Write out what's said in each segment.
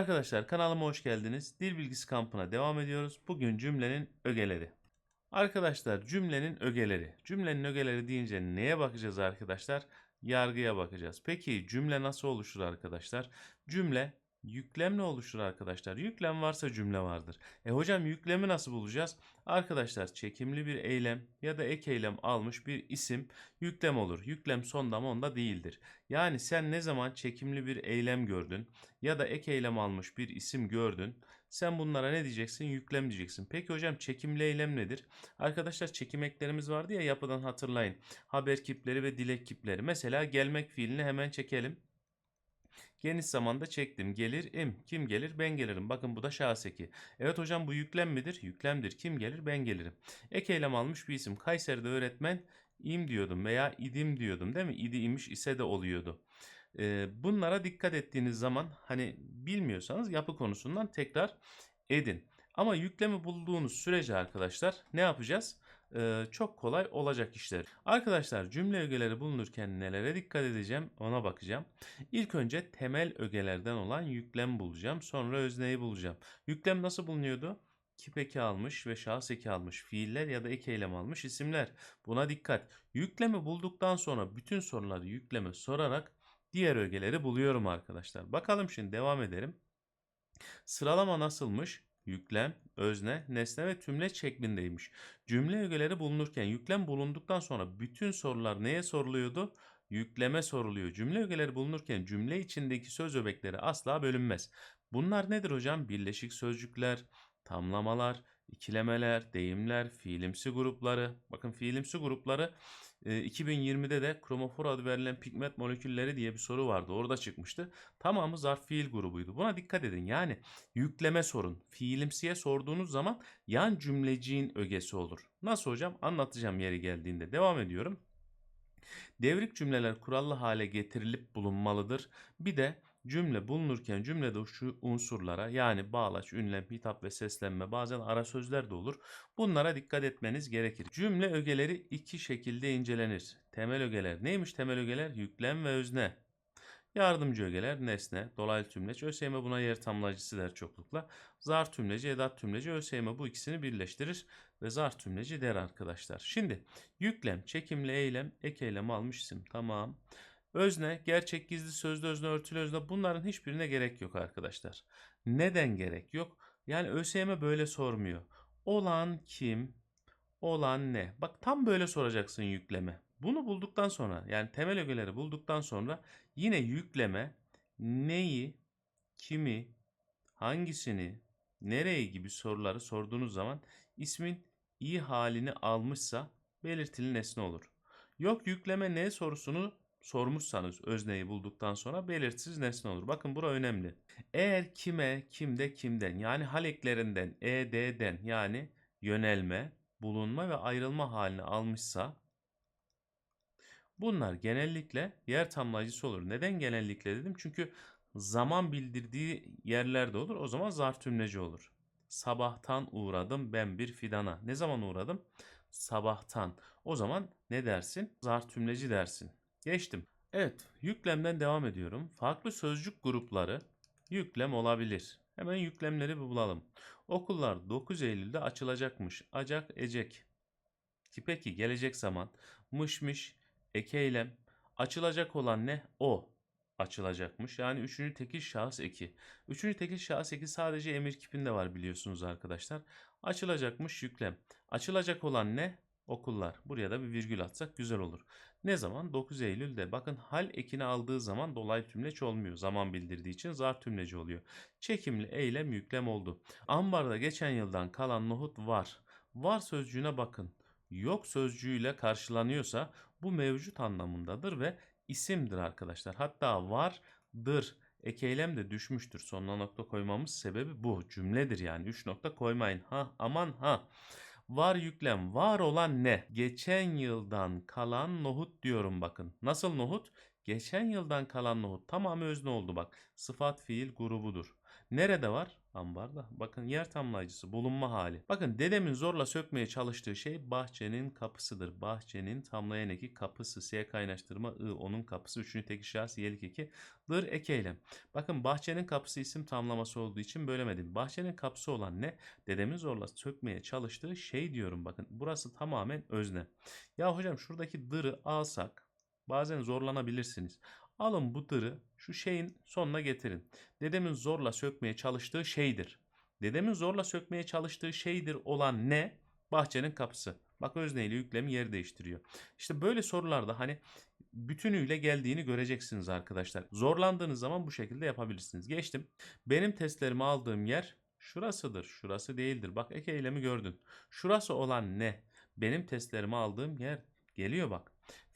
Arkadaşlar kanalıma hoş geldiniz. Dil bilgisi kampına devam ediyoruz. Bugün cümlenin ögeleri. Arkadaşlar cümlenin ögeleri. Cümlenin ögeleri deyince neye bakacağız arkadaşlar? Yargıya bakacağız. Peki cümle nasıl oluşur arkadaşlar? Cümle yüklemle oluşur arkadaşlar. Yüklem varsa cümle vardır. E hocam yüklemi nasıl bulacağız? Arkadaşlar çekimli bir eylem ya da ek eylem almış bir isim yüklem olur. Yüklem sonda onda değildir. Yani sen ne zaman çekimli bir eylem gördün ya da ek eylem almış bir isim gördün sen bunlara ne diyeceksin? Yüklem diyeceksin. Peki hocam çekimli eylem nedir? Arkadaşlar çekim eklerimiz vardı ya yapıdan hatırlayın. Haber kipleri ve dilek kipleri. Mesela gelmek fiilini hemen çekelim. Geniş zamanda çektim. Gelir im. Kim gelir? Ben gelirim. Bakın bu da şahıs eki. Evet hocam bu yüklem midir? Yüklemdir. Kim gelir? Ben gelirim. Ek eylem almış bir isim. Kayseri'de öğretmen im diyordum veya idim diyordum değil mi? İdi imiş ise de oluyordu. Ee, bunlara dikkat ettiğiniz zaman hani bilmiyorsanız yapı konusundan tekrar edin. Ama yüklemi bulduğunuz sürece arkadaşlar ne yapacağız? Ee, çok kolay olacak işler. Arkadaşlar cümle ögeleri bulunurken nelere dikkat edeceğim ona bakacağım. İlk önce temel ögelerden olan yüklem bulacağım. Sonra özneyi bulacağım. Yüklem nasıl bulunuyordu? Kip eki almış ve şahıs eki almış fiiller ya da ek eylem almış isimler. Buna dikkat. Yüklemi bulduktan sonra bütün soruları yükleme sorarak diğer ögeleri buluyorum arkadaşlar. Bakalım şimdi devam edelim. Sıralama nasılmış? Yüklem, özne, nesne ve tümleç şeklindeymiş. Cümle ögeleri bulunurken yüklem bulunduktan sonra bütün sorular neye soruluyordu? Yükleme soruluyor. Cümle ögeleri bulunurken cümle içindeki söz öbekleri asla bölünmez. Bunlar nedir hocam? Birleşik sözcükler, tamlamalar, ikilemeler, deyimler, fiilimsi grupları. Bakın fiilimsi grupları e, 2020'de de kromofor adı verilen pigment molekülleri diye bir soru vardı. Orada çıkmıştı. Tamamı zarf fiil grubuydu. Buna dikkat edin. Yani yükleme sorun. Fiilimsiye sorduğunuz zaman yan cümleciğin ögesi olur. Nasıl hocam? Anlatacağım yeri geldiğinde. Devam ediyorum. Devrik cümleler kurallı hale getirilip bulunmalıdır. Bir de cümle bulunurken cümlede şu unsurlara yani bağlaç, ünlem, hitap ve seslenme bazen ara sözler de olur. Bunlara dikkat etmeniz gerekir. Cümle ögeleri iki şekilde incelenir. Temel ögeler neymiş temel ögeler? Yüklem ve özne. Yardımcı ögeler nesne, dolaylı tümleç, ÖSYM buna yer tamlacısı der çoklukla. Zar tümleci, edat tümleci, ÖSYM bu ikisini birleştirir ve zar tümleci der arkadaşlar. Şimdi yüklem, çekimli eylem, ek eylem almış isim. Tamam. Özne, gerçek, gizli, sözlü özne, örtülü özne bunların hiçbirine gerek yok arkadaşlar. Neden gerek yok? Yani ÖSYM böyle sormuyor. Olan kim? Olan ne? Bak tam böyle soracaksın yükleme. Bunu bulduktan sonra yani temel ögeleri bulduktan sonra yine yükleme neyi, kimi, hangisini, nereyi gibi soruları sorduğunuz zaman ismin iyi halini almışsa belirtili nesne olur. Yok yükleme ne sorusunu sormuşsanız özneyi bulduktan sonra belirsiz nesne olur. Bakın bura önemli. Eğer kime, kimde, kimden yani hal eklerinden, ed'den yani yönelme, bulunma ve ayrılma halini almışsa bunlar genellikle yer tamlayıcısı olur. Neden genellikle dedim? Çünkü zaman bildirdiği yerlerde olur. O zaman zarf tümleci olur. Sabahtan uğradım ben bir fidana. Ne zaman uğradım? Sabahtan. O zaman ne dersin? Zarf tümleci dersin. Geçtim. Evet, yüklemden devam ediyorum. Farklı sözcük grupları yüklem olabilir. Hemen yüklemleri bulalım. Okullar 9 Eylül'de açılacakmış. Acak, ecek. Ki peki gelecek zaman mışmış, eylem. Açılacak olan ne? O açılacakmış. Yani üçüncü tekil şahıs eki. Üçüncü tekil şahıs eki sadece emir kipinde var biliyorsunuz arkadaşlar. Açılacakmış yüklem. Açılacak olan ne? Okullar. Buraya da bir virgül atsak güzel olur. Ne zaman? 9 Eylül'de. Bakın hal ekini aldığı zaman dolaylı tümleç olmuyor. Zaman bildirdiği için zar tümleci oluyor. Çekimli eylem yüklem oldu. Ambarda geçen yıldan kalan nohut var. Var sözcüğüne bakın. Yok sözcüğüyle karşılanıyorsa bu mevcut anlamındadır ve isimdir arkadaşlar. Hatta vardır. Ek eylem de düşmüştür. Sonuna nokta koymamız sebebi bu. Cümledir yani. 3 nokta koymayın. Ha aman ha. Var yüklem. Var olan ne? Geçen yıldan kalan nohut diyorum bakın. Nasıl nohut? Geçen yıldan kalan nohut. Tamamı özne oldu bak. Sıfat fiil grubudur. Nerede var? Ambarda. Bakın yer tamlayıcısı bulunma hali. Bakın dedemin zorla sökmeye çalıştığı şey bahçenin kapısıdır. Bahçenin tamlayan eki kapısı. S kaynaştırma I onun kapısı. Üçüncü tek şahıs yelik eki. Dır ek eylem. Bakın bahçenin kapısı isim tamlaması olduğu için bölemedim. Bahçenin kapısı olan ne? Dedemin zorla sökmeye çalıştığı şey diyorum. Bakın burası tamamen özne. Ya hocam şuradaki dırı alsak bazen zorlanabilirsiniz. Alın bu dırı şu şeyin sonuna getirin. Dedemin zorla sökmeye çalıştığı şeydir. Dedemin zorla sökmeye çalıştığı şeydir olan ne? Bahçenin kapısı. Bak özneyle yüklemi yer değiştiriyor. İşte böyle sorularda hani bütünüyle geldiğini göreceksiniz arkadaşlar. Zorlandığınız zaman bu şekilde yapabilirsiniz. Geçtim. Benim testlerimi aldığım yer şurasıdır. Şurası değildir. Bak ek eylemi gördün. Şurası olan ne? Benim testlerimi aldığım yer geliyor bak.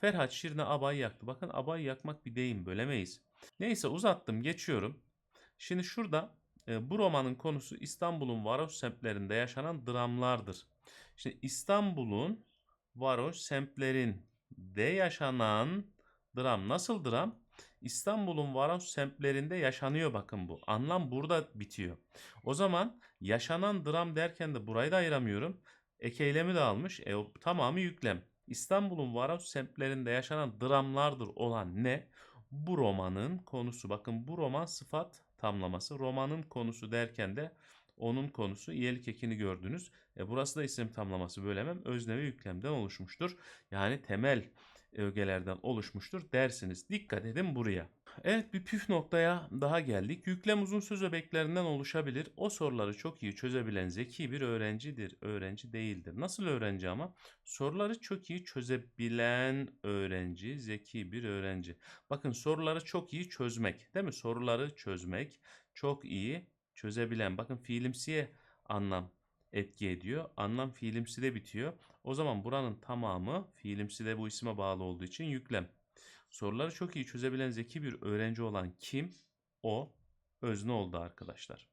Ferhat Şirin'e abayı yaktı. Bakın abayı yakmak bir deyim bölemeyiz. Neyse uzattım geçiyorum. Şimdi şurada e, bu romanın konusu İstanbul'un varoş semtlerinde yaşanan dramlardır. Şimdi İstanbul'un varoş semtlerinde yaşanan dram nasıl dram? İstanbul'un varoş semtlerinde yaşanıyor bakın bu. Anlam burada bitiyor. O zaman yaşanan dram derken de burayı da ayıramıyorum. Ek eylemi de almış. E, tamamı yüklem. İstanbul'un varoş semtlerinde yaşanan dramlardır olan ne? Bu romanın konusu. Bakın bu roman sıfat tamlaması. Romanın konusu derken de onun konusu iyelik ekini gördünüz. E burası da isim tamlaması bölemem özne ve yüklemden oluşmuştur. Yani temel ögelerden oluşmuştur dersiniz. Dikkat edin buraya. Evet bir püf noktaya daha geldik. Yüklem uzun söz öbeklerinden oluşabilir. O soruları çok iyi çözebilen zeki bir öğrencidir. Öğrenci değildir. Nasıl öğrenci ama? Soruları çok iyi çözebilen öğrenci, zeki bir öğrenci. Bakın soruları çok iyi çözmek. Değil mi? Soruları çözmek çok iyi çözebilen. Bakın fiilimsiye anlam etki ediyor. Anlam fiilimsi de bitiyor. O zaman buranın tamamı fiilimsi de bu isime bağlı olduğu için yüklem. Soruları çok iyi çözebilen zeki bir öğrenci olan kim? O özne oldu arkadaşlar.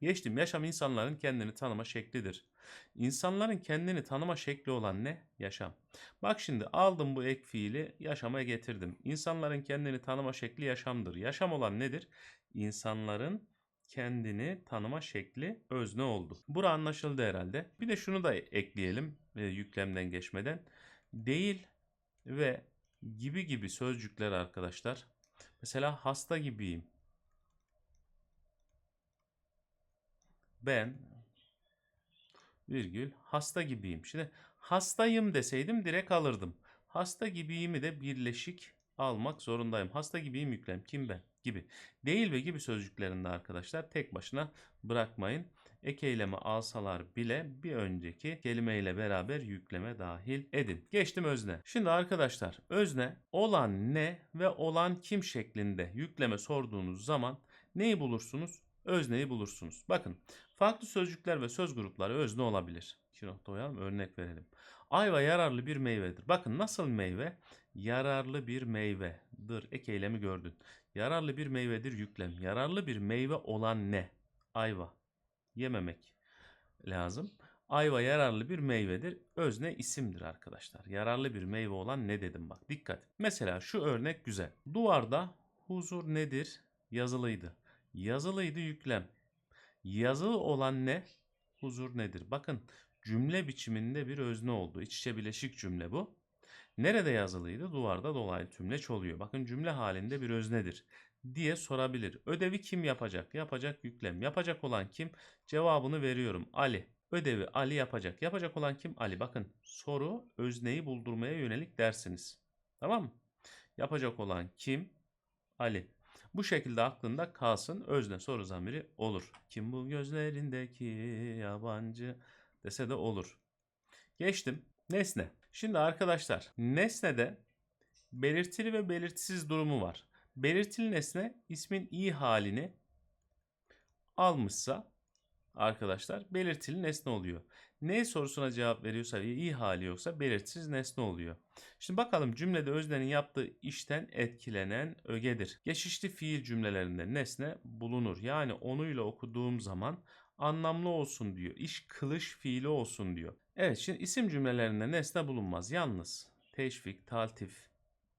Geçtim. Yaşam insanların kendini tanıma şeklidir. İnsanların kendini tanıma şekli olan ne? Yaşam. Bak şimdi aldım bu ek fiili yaşama getirdim. İnsanların kendini tanıma şekli yaşamdır. Yaşam olan nedir? İnsanların kendini tanıma şekli özne oldu. Bura anlaşıldı herhalde. Bir de şunu da ekleyelim e, yüklemden geçmeden. Değil ve gibi gibi sözcükler arkadaşlar. Mesela hasta gibiyim. Ben virgül hasta gibiyim. Şimdi hastayım deseydim direkt alırdım. Hasta gibiyimi de birleşik almak zorundayım. Hasta gibiyim yüklem. Kim ben? Gibi. Değil ve gibi sözcüklerinde arkadaşlar tek başına bırakmayın. Ek eylemi alsalar bile bir önceki kelimeyle beraber yükleme dahil edin. Geçtim özne. Şimdi arkadaşlar özne olan ne ve olan kim şeklinde yükleme sorduğunuz zaman neyi bulursunuz? Özneyi bulursunuz. Bakın farklı sözcükler ve söz grupları özne olabilir. İki nokta koyalım örnek verelim. Ayva yararlı bir meyvedir. Bakın nasıl meyve? Yararlı bir meyvedir. Ek eylemi gördün. Yararlı bir meyvedir yüklem. Yararlı bir meyve olan ne? Ayva. Yememek lazım. Ayva yararlı bir meyvedir. Özne isimdir arkadaşlar. Yararlı bir meyve olan ne dedim bak. Dikkat. Mesela şu örnek güzel. Duvarda huzur nedir? Yazılıydı. Yazılıydı yüklem. Yazılı olan ne? Huzur nedir? Bakın cümle biçiminde bir özne oldu. İç içe bileşik cümle bu. Nerede yazılıydı? Duvarda dolaylı tümleç oluyor. Bakın cümle halinde bir öznedir diye sorabilir. Ödevi kim yapacak? Yapacak yüklem. Yapacak olan kim? Cevabını veriyorum. Ali. Ödevi Ali yapacak. Yapacak olan kim? Ali. Bakın soru özneyi buldurmaya yönelik dersiniz. Tamam mı? Yapacak olan kim? Ali. Bu şekilde aklında kalsın özne soru zamiri olur. Kim bu gözlerindeki yabancı dese de olur. Geçtim. Nesne. Şimdi arkadaşlar nesnede belirtili ve belirtisiz durumu var. Belirtili nesne ismin iyi halini almışsa arkadaşlar belirtili nesne oluyor. Ne sorusuna cevap veriyorsa iyi hali yoksa belirtisiz nesne oluyor. Şimdi bakalım cümlede öznenin yaptığı işten etkilenen ögedir. Geçişli fiil cümlelerinde nesne bulunur. Yani onuyla okuduğum zaman anlamlı olsun diyor. İş kılış fiili olsun diyor. Evet şimdi isim cümlelerinde nesne bulunmaz. Yalnız teşvik, taltif,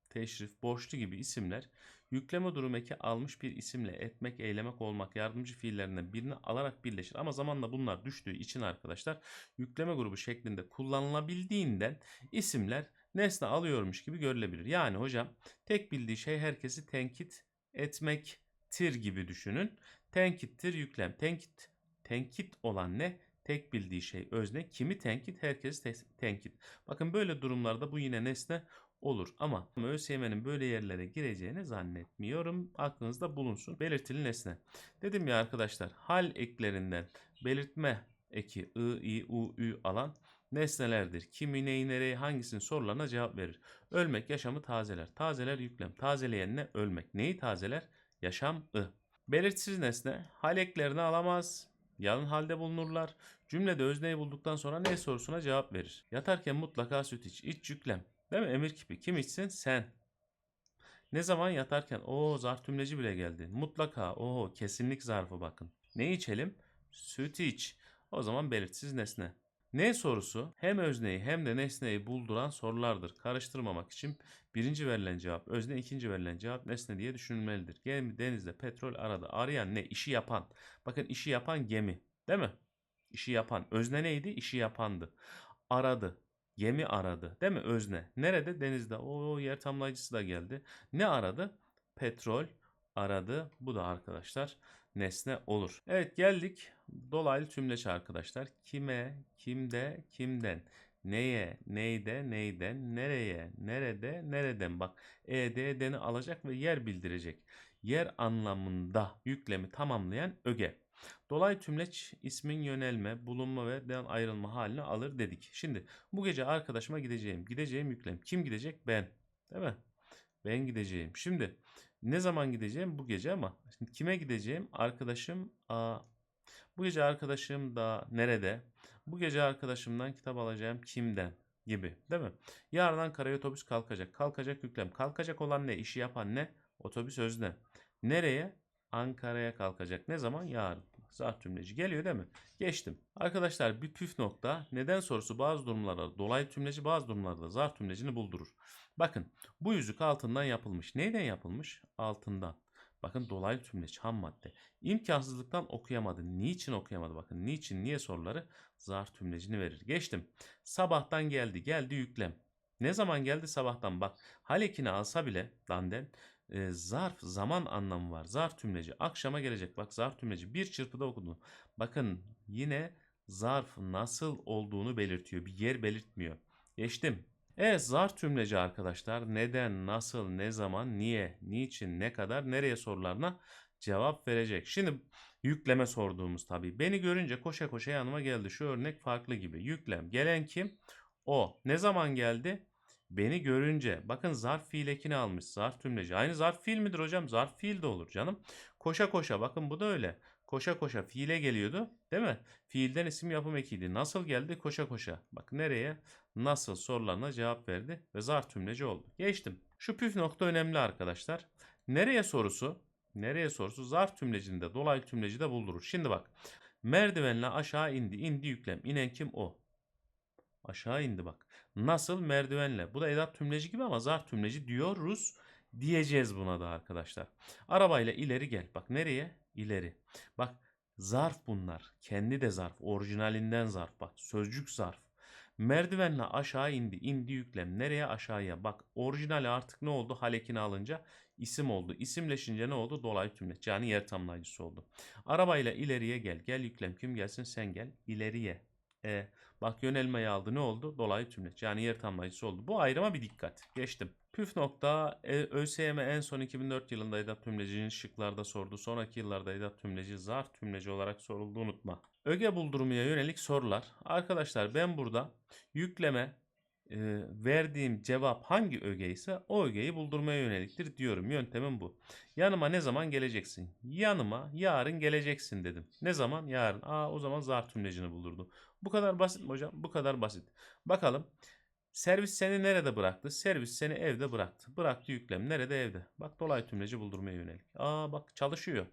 teşrif, borçlu gibi isimler yükleme durum eki almış bir isimle etmek, eylemek, olmak yardımcı fiillerinden birini alarak birleşir. Ama zamanla bunlar düştüğü için arkadaşlar yükleme grubu şeklinde kullanılabildiğinden isimler nesne alıyormuş gibi görülebilir. Yani hocam tek bildiği şey herkesi tenkit etmektir gibi düşünün. Tenkittir yüklem. Tenkit tenkit olan ne? Tek bildiği şey özne. Kimi tenkit? Herkesi te- tenkit. Bakın böyle durumlarda bu yine nesne olur. Ama ÖSYM'nin böyle yerlere gireceğini zannetmiyorum. Aklınızda bulunsun. Belirtili nesne. Dedim ya arkadaşlar hal eklerinden belirtme eki I, I, U, Ü alan nesnelerdir. Kimi, neyi, nereyi, hangisinin sorularına cevap verir. Ölmek yaşamı tazeler. Tazeler yüklem. Tazeleyen ne? Ölmek. Neyi tazeler? Yaşam I. Belirtisiz nesne hal eklerini alamaz. Yalın halde bulunurlar. Cümlede özneyi bulduktan sonra ne sorusuna cevap verir. Yatarken mutlaka süt iç. İç yüklem. Değil mi? Emir kipi. Kim içsin? Sen. Ne zaman yatarken? O zarf tümleci bile geldi. Mutlaka. O kesinlik zarfı bakın. Ne içelim? Süt iç. O zaman belirtisiz nesne. Ne sorusu hem özneyi hem de nesneyi bulduran sorulardır. Karıştırmamak için birinci verilen cevap özne, ikinci verilen cevap nesne diye düşünülmelidir. Gemi denizde petrol aradı. Arayan ne? İşi yapan. Bakın işi yapan gemi. Değil mi? İşi yapan. Özne neydi? İşi yapandı. Aradı. Gemi aradı. Değil mi? Özne. Nerede? Denizde. O yer tamlayıcısı da geldi. Ne aradı? Petrol aradı. Bu da arkadaşlar nesne olur. Evet geldik dolaylı tümleç arkadaşlar. Kime, kimde, kimden, neye, neyde, neyden, nereye, nerede, nereden. Bak ed, deni alacak ve yer bildirecek. Yer anlamında yüklemi tamamlayan öge. Dolay tümleç ismin yönelme, bulunma ve den ayrılma halini alır dedik. Şimdi bu gece arkadaşıma gideceğim. Gideceğim yüklem. Kim gidecek? Ben. Değil mi? Ben gideceğim. Şimdi ne zaman gideceğim? Bu gece ama. Şimdi kime gideceğim? Arkadaşım A. Bu gece arkadaşım da nerede? Bu gece arkadaşımdan kitap alacağım kimden? Gibi değil mi? Yarından karaya otobüs kalkacak. Kalkacak yüklem. Kalkacak olan ne? İşi yapan ne? Otobüs özne. Nereye? Ankara'ya kalkacak. Ne zaman? Yarın. Zarf tümleci geliyor değil mi? Geçtim. Arkadaşlar bir püf nokta. Neden sorusu bazı durumlarda dolaylı tümleci bazı durumlarda zarf tümlecini buldurur. Bakın bu yüzük altından yapılmış. Neyden yapılmış? Altından. Bakın dolaylı tümleç ham madde. İmkansızlıktan okuyamadı. Niçin okuyamadı? Bakın niçin niye soruları zarf tümlecini verir. Geçtim. Sabahtan geldi. Geldi yüklem. Ne zaman geldi sabahtan? Bak hal ekini alsa bile danden e, zarf zaman anlamı var. Zarf tümleci akşama gelecek. Bak zarf tümleci bir çırpıda okudum. Bakın yine zarf nasıl olduğunu belirtiyor. Bir yer belirtmiyor. Geçtim. Evet zarf tümleci arkadaşlar neden, nasıl, ne zaman, niye, niçin, ne kadar, nereye sorularına cevap verecek. Şimdi yükleme sorduğumuz tabii. Beni görünce koşa koşa yanıma geldi. Şu örnek farklı gibi. Yüklem. Gelen kim? O. Ne zaman geldi? Beni görünce. Bakın zarf fiil ekini almış. Zarf tümleci. Aynı zarf fiil midir hocam? Zarf fiil de olur canım. Koşa koşa. Bakın bu da öyle. Koşa koşa fiile geliyordu. Değil mi? Fiilden isim yapım ekiydi. Nasıl geldi? Koşa koşa. Bak nereye? Nasıl sorularına cevap verdi ve zarf tümleci oldu. Geçtim. Şu püf nokta önemli arkadaşlar. Nereye sorusu? Nereye sorusu zarf tümlecinde, dolaylı tümlecide buldurur. Şimdi bak. Merdivenle aşağı indi. İndi yüklem. İnen kim? O. Aşağı indi bak. Nasıl? Merdivenle. Bu da edat tümleci gibi ama zarf tümleci diyoruz. Diyeceğiz buna da arkadaşlar. Arabayla ileri gel. Bak nereye? İleri. Bak zarf bunlar. Kendi de zarf. Orijinalinden zarf. Bak sözcük zarf. Merdivenle aşağı indi. İndi yüklem. Nereye? Aşağıya. Bak orijinali artık ne oldu? Halekini alınca isim oldu. İsimleşince ne oldu? Dolaylı tümleç. Yani yer tamlayıcısı oldu. Arabayla ileriye gel. Gel yüklem. Kim gelsin? Sen gel. İleriye. E, bak yönelmeyi aldı. Ne oldu? Dolaylı tümleç. Yani yer tamlayıcısı oldu. Bu ayrıma bir dikkat. Geçtim. Püf nokta e, ÖSYM en son 2004 yılında edat tümlecinin şıklarda sordu. Sonraki yıllarda edat tümleci zarf tümleci olarak soruldu unutma. Öge buldurmaya yönelik sorular. Arkadaşlar ben burada yükleme verdiğim cevap hangi öge ise o ögeyi buldurmaya yöneliktir diyorum. Yöntemim bu. Yanıma ne zaman geleceksin? Yanıma yarın geleceksin dedim. Ne zaman? Yarın. Aa o zaman zarf tümlecini buldurdum. Bu kadar basit mi hocam? Bu kadar basit. Bakalım. Servis seni nerede bıraktı? Servis seni evde bıraktı. Bıraktı yüklem. Nerede? Evde. Bak dolaylı tümleci buldurmaya yönelik. Aa bak çalışıyor.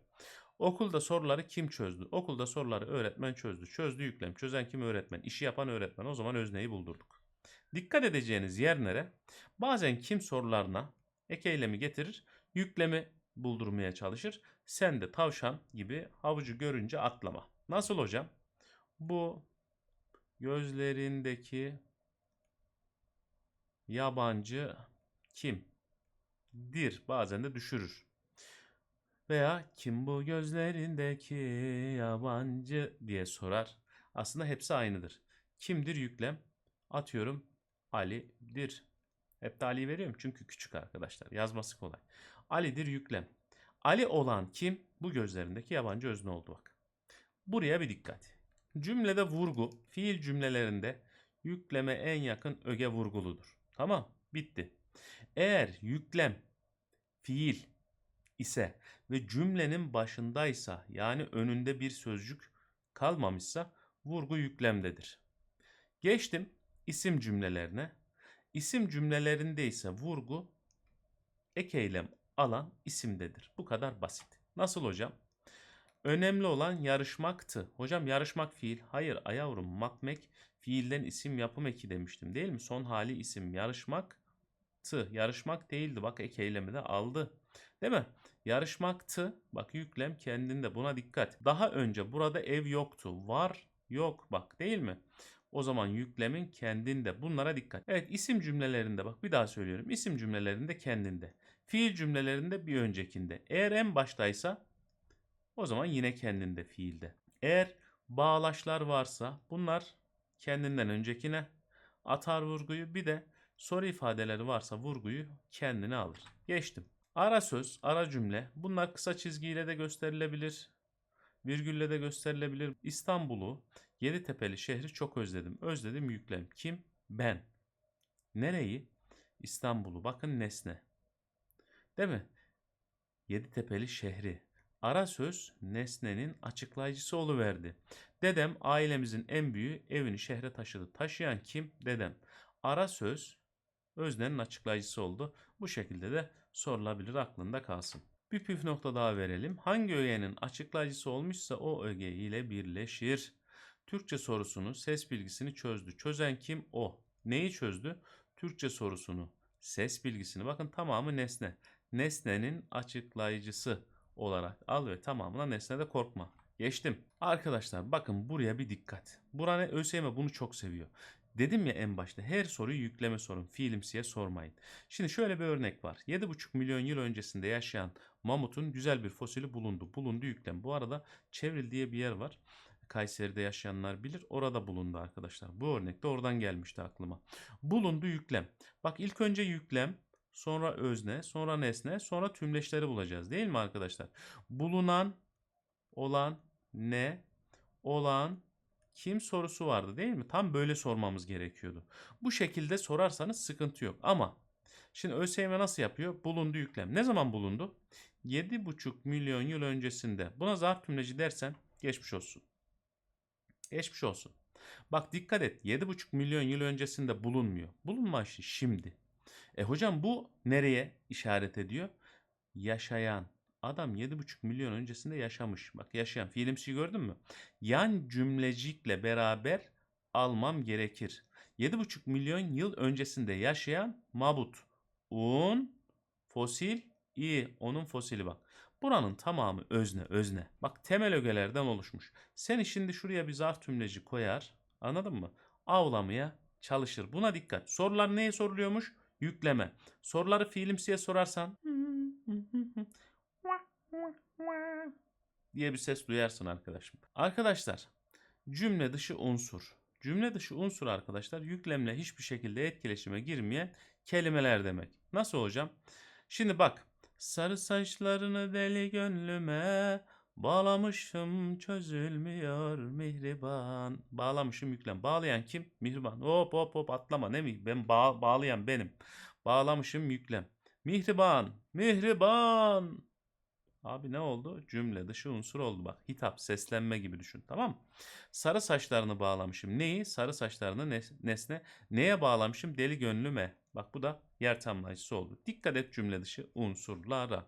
Okulda soruları kim çözdü? Okulda soruları öğretmen çözdü. Çözdü yüklem. Çözen kim öğretmen? İşi yapan öğretmen. O zaman özneyi buldurduk. Dikkat edeceğiniz yer nere? Bazen kim sorularına ek eylemi getirir. yüklemi buldurmaya çalışır. Sen de tavşan gibi havucu görünce atlama. Nasıl hocam? Bu gözlerindeki yabancı kim? Dir bazen de düşürür. Veya kim bu gözlerindeki yabancı diye sorar. Aslında hepsi aynıdır. Kimdir yüklem? Atıyorum Ali'dir. Hep de Ali veriyorum çünkü küçük arkadaşlar. Yazması kolay. Ali'dir yüklem. Ali olan kim? Bu gözlerindeki yabancı özne oldu bak. Buraya bir dikkat. Cümlede vurgu, fiil cümlelerinde yükleme en yakın öge vurguludur. Tamam, bitti. Eğer yüklem fiil ise ve cümlenin başındaysa yani önünde bir sözcük kalmamışsa vurgu yüklemdedir. Geçtim isim cümlelerine. İsim cümlelerinde ise vurgu ek eylem alan isimdedir. Bu kadar basit. Nasıl hocam? Önemli olan yarışmaktı. Hocam yarışmak fiil. Hayır ayavrum makmek fiilden isim yapım eki demiştim değil mi? Son hali isim yarışmaktı. Yarışmak değildi. Bak ek eylemi de aldı. Değil mi? Yarışmaktı. Bak yüklem kendinde buna dikkat. Daha önce burada ev yoktu. Var yok bak değil mi? O zaman yüklemin kendinde. Bunlara dikkat. Evet isim cümlelerinde bak bir daha söylüyorum. İsim cümlelerinde kendinde. Fiil cümlelerinde bir öncekinde. Eğer en baştaysa o zaman yine kendinde fiilde. Eğer bağlaçlar varsa bunlar kendinden öncekine atar vurguyu bir de soru ifadeleri varsa vurguyu kendine alır. Geçtim. Ara söz, ara cümle bunlar kısa çizgiyle de gösterilebilir. Virgülle de gösterilebilir. İstanbul'u, Yeditepe'li şehri çok özledim. Özledim yüklem. Kim? Ben. Nereyi? İstanbul'u. Bakın nesne. Değil mi? Yeditepe'li şehri. Ara söz nesnenin açıklayıcısı oluverdi. Dedem ailemizin en büyüğü evini şehre taşıdı. Taşıyan kim? Dedem. Ara söz öznenin açıklayıcısı oldu. Bu şekilde de sorulabilir aklında kalsın. Bir püf nokta daha verelim. Hangi ögenin açıklayıcısı olmuşsa o öge ile birleşir. Türkçe sorusunu, ses bilgisini çözdü. Çözen kim? O. Neyi çözdü? Türkçe sorusunu, ses bilgisini. Bakın tamamı nesne. Nesnenin açıklayıcısı olarak al ve tamamına nesnede korkma. Geçtim. Arkadaşlar bakın buraya bir dikkat. Burane ÖSYM bunu çok seviyor. Dedim ya en başta her soruyu yükleme sorun. Fiilimsiye sormayın. Şimdi şöyle bir örnek var. 7,5 milyon yıl öncesinde yaşayan mamutun güzel bir fosili bulundu. Bulundu yüklem. Bu arada Çevril diye bir yer var. Kayseri'de yaşayanlar bilir. Orada bulundu arkadaşlar. Bu örnek de oradan gelmişti aklıma. Bulundu yüklem. Bak ilk önce yüklem, sonra özne, sonra nesne, sonra tümleçleri bulacağız değil mi arkadaşlar? Bulunan, olan, ne, olan, kim sorusu vardı değil mi? Tam böyle sormamız gerekiyordu. Bu şekilde sorarsanız sıkıntı yok. Ama şimdi ÖSYM nasıl yapıyor? Bulundu yüklem. Ne zaman bulundu? 7,5 milyon yıl öncesinde. Buna zarf tümleci dersen geçmiş olsun. Geçmiş olsun. Bak dikkat et 7,5 milyon yıl öncesinde bulunmuyor. Bulunma işi şimdi. E hocam bu nereye işaret ediyor? Yaşayan. Adam 7,5 milyon öncesinde yaşamış. Bak yaşayan fiilimsi gördün mü? Yan cümlecikle beraber almam gerekir. 7,5 milyon yıl öncesinde yaşayan mabut. Un, fosil, i. Onun fosili bak. Buranın tamamı özne, özne. Bak temel ögelerden oluşmuş. Sen şimdi şuraya bir zarf tümleci koyar. Anladın mı? Avlamaya çalışır. Buna dikkat. Sorular neye soruluyormuş? Yükleme. Soruları fiilimsiye sorarsan diye bir ses duyarsın arkadaşım. Arkadaşlar cümle dışı unsur. Cümle dışı unsur arkadaşlar yüklemle hiçbir şekilde etkileşime girmeyen kelimeler demek. Nasıl hocam? Şimdi bak sarı saçlarını deli gönlüme bağlamışım çözülmüyor mihriban. Bağlamışım yüklem. Bağlayan kim? Mihriban. Hop hop hop atlama ne mi? Ben bağ bağlayan benim. Bağlamışım yüklem. Mihriban. Mihriban. Abi ne oldu? Cümle dışı unsur oldu bak. Hitap, seslenme gibi düşün. Tamam mı? Sarı saçlarını bağlamışım. Neyi? Sarı saçlarını nesne. Neye bağlamışım? Deli gönlüme. Bak bu da yer tamlayıcısı oldu. Dikkat et cümle dışı unsurlara.